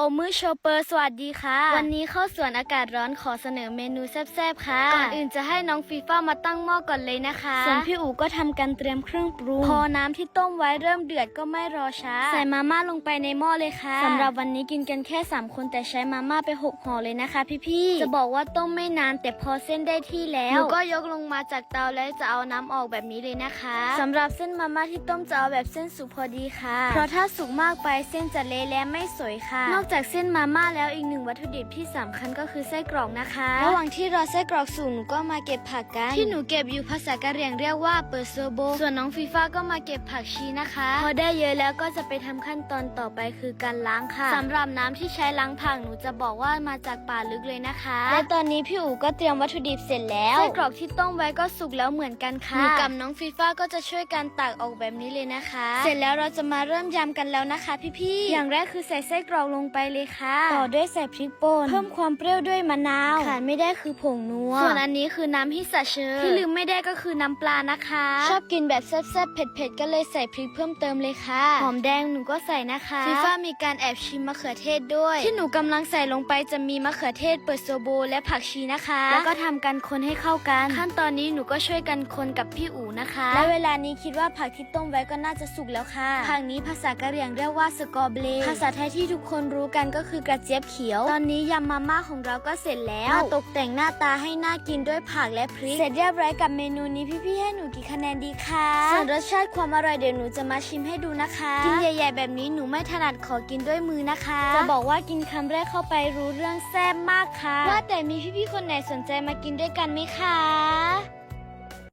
โอมือโชเปอร์สวัสดีค่ะ วันนี้เข้าสวนอากาศร้อนขอเสนอเมนูแซ่บๆค่ะ ก่อนอื่นจะให้น้องฟีฟ้ามาตั้งหม้อก่อนเลยนะคะ ส่วนพี่อู๋ก็ทำการเตรียมเครื่องปรุง พอน้ำที่ต้มไว้เริ่มเดือดก็ไม่รอช้า ใส่มาม่าลงไปในหม้อเลยค่ะสำหรับวันนี้กินกันแค่ 3 คนแต่ใช้มาม่าไปหกห่อเลยนะคะ พี่ๆ จะบอกว่าต้มไม่นานแต่พอเส้นได้ที่แล้วหนูก็ยกลงมาจากเตาแล้วจะเอาน้ำออกแบบนี้เลยนะคะสำหรับเส้นมาม่าที่ต้มจะเอาแบบเส้นสุกพอดีค่ะ เพราะถ้าสุกมากไปเส้นจะเละและไม่สวยค่ะนอกจากเส้นมาม่าแล้วอีกหนึ่งวัตถุดิบที่สำคัญก็คือไส้กรอกนะคะ ระหว่างที่รอไส้กรอกสุกหนูก็มาเก็บผักกัน ที่หนูเก็บอยู่ภาษากะเหรี่ยงเรียกว่าเปิดโซโบ ส่วนน้องฟีฟ้าก็มาเก็บผักชีนะคะ พอได้เยอะแล้วก็จะไปทำขั้นตอนต่อไปคือการล้างค่ะสำหรับน้ำที่ใช้ล้างผักหนูจะบอกว่ามาจากป่าลึกเลยนะคะ และตอนนี้พี่อู๋ก็เตรียมวัตถุดิบเสร็จแล้วไส้กรอกที่ต้มไว้ก็สุกแล้วเหมือนกันค่ะหนูกับน้องฟีฟ้าก็จะช่วยกันตักออกแบบนี้เลยนะคะ เสร็จแล้วเราจะมาเริ่มยำกันแล้วนะคะ พี่ๆอย่างแรกคือใส่ไส้กรอกลงไปเลยค่ะ ต่อด้วยใส่พริกป่นเพิ่มความเปรี้ยวด้วยมะนาวขาดไม่ได้คือผงนัวส่วนอันนี้คือน้ำฮิสะเชอที่ลืมไม่ได้ก็คือน้ำปลานะคะ ชอบกินแบบแซ่บๆเผ็ดๆก็เลยใส่พริกเพิ่มเติมเลยค่ะ หอมแดงหนูก็ใส่นะคะฟีฟ้ามีการแอบชิมมะเขือเทศด้วย ที่หนูกำลังใส่ลงไปจะมีมะเขือเทศเปิดโซโบและผักชีนะคะ แล้วก็ทำกันคนให้เข้ากัน ขั้นตอนนี้หนูก็ช่วยกันคนกับพี่อู๋นะคะ และเวลานี้คิดว่าผักที่ต้มไว้ก็น่าจะสุกแล้วค่ะผักนี้ภาษากะเหรี่ยงเรียกว่าสกอเบลภาษาไทยที่ทุกคนรู้กันก็คือกระเจี๊ยบเขียว ตอนนี้ยำมาม่าของเราก็เสร็จแล้วมาตกแต่งหน้าตาให้น่ากินด้วยผักและพริก เสร็จเรียบร้อยกับเมนูนี้พี่ๆให้หนูกี่คะแนนดีคะส่วนรสชาติความอร่อยเดี๋ยวหนูจะมาชิมให้ดูนะคะกินใหญ่ๆแบบนี้หนูไม่ถนัดขอกินด้วยมือนะคะ จะบอกว่ากินคำแรกเข้าไปรู้เรื่องแซ่บมากค่ะว่าแต่มีพี่ๆคนไหนสนใจมากินด้วยกันไหมคะ